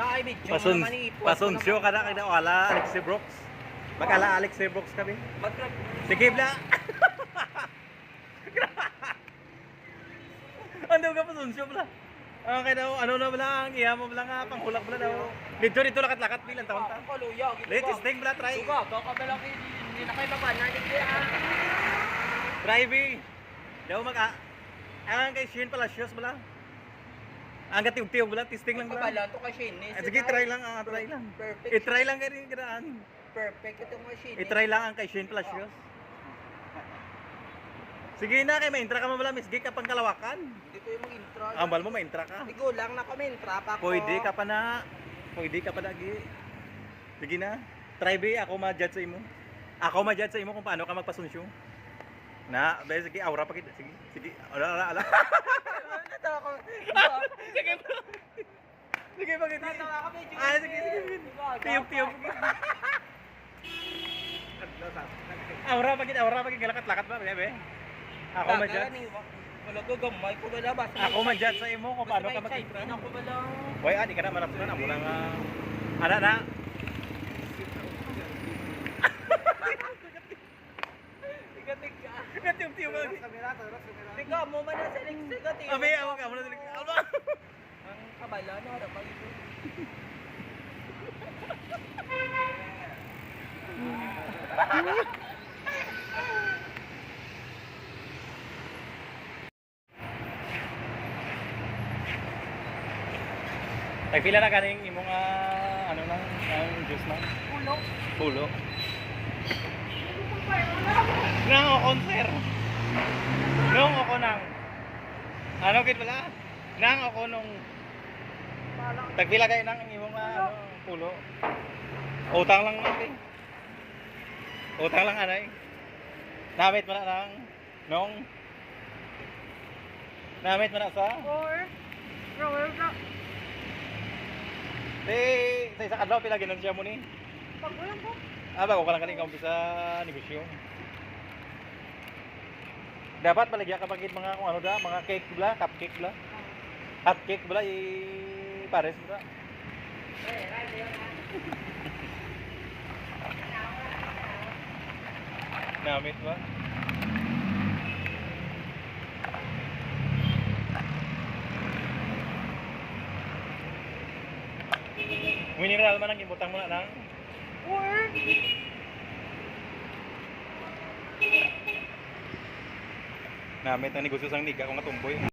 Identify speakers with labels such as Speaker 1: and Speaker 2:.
Speaker 1: Naay video
Speaker 2: Pasun,
Speaker 1: naman ipo.
Speaker 2: pasunsyo ka na kaya wala Alexi Brooks. Magala Alexi Brooks kami.
Speaker 1: Mag-
Speaker 2: Sige bla. Ano ka pasunsyo bla? Kaya daw, ano na bla, ang iya mo bla nga, panghulak bla daw. Dito, dito lakat-lakat bilang taon ta.
Speaker 1: Ako luya.
Speaker 2: Latest thing bla, try.
Speaker 1: Suga, baka ba lang hindi na kayo baba na ah.
Speaker 2: Try B. Daw mag ang kay Shin Palacios bla. Ang gatiyog-tiyog bla, testing lang
Speaker 1: Lang
Speaker 2: bla.
Speaker 1: bala to kasi ni.
Speaker 2: Ah, Sige, try lang, ah, try lang.
Speaker 1: Perfect.
Speaker 2: I-try lang kayo rin giraan.
Speaker 1: Perfect itong machine.
Speaker 2: I-try lang ang kay Shane Palacios. Sige na, kay maintra ka mo bala, Miss Gay, kapang kalawakan.
Speaker 1: Hindi ko yung mag-intro.
Speaker 2: Ambal mo, maintra ka.
Speaker 1: Sigo lang na kami, trap ako.
Speaker 2: Pwede ka pa na. Pwede ka pa na, Gi. Sige na. Try be, ako ma-judge sa imo. Ako ma-judge sa imo kung paano ka magpasunsyo. Na, sige, aura pa kita. Sige, sige. Ala, ala, ala.
Speaker 1: Ko.
Speaker 2: sige pa. Sige pa, sige.
Speaker 1: Natawa ko medyo.
Speaker 2: Ah, sige, sige. Tiyok, tiyok. Aura pa kita, aura pa kita. Lakat-lakat ba, be, be? Ako ma-judge.
Speaker 1: Wala ko gamay ko wala ba?
Speaker 2: Ako man-judge sa imo kung paano ka mag-intra.
Speaker 1: Ako wala.
Speaker 2: Boy, adi ka na marap na mo lang ah. Ana na.
Speaker 1: Tiga tiga.
Speaker 2: Gatiyong-tiyong mo.
Speaker 1: Tiga mo man na sa link tiga tiga.
Speaker 2: Abi, ako ka mo na dilig. Aba.
Speaker 1: Ang kabala na harap pa ito.
Speaker 2: Nagpila na kaning imong ah, ano nang ang juice na.
Speaker 1: Ulo.
Speaker 2: Pulo. Ako sir. Nung ako nang ano kit pala? Nang ako nung Tagpila kayo nang imong ah, ano, pulo. Utang lang natin. Utang lang anay. Namit mo na nang nung Namit mo na sa
Speaker 1: Or. Rower.
Speaker 2: Di, sa isa kadlaw pila ginon siya mo ni.
Speaker 1: Pag ulam ko.
Speaker 2: Ah, bago ka lang kaling umpisa negosyo. Dapat paligya ka pagit mga kung ano da, mga cake bla, cupcake bla. Hot cake bla, i pares bla. Namit ba? Mineral man ang ibutang mo na nang
Speaker 1: Or.
Speaker 2: Namit ang negosyo sang niga kung katumboy.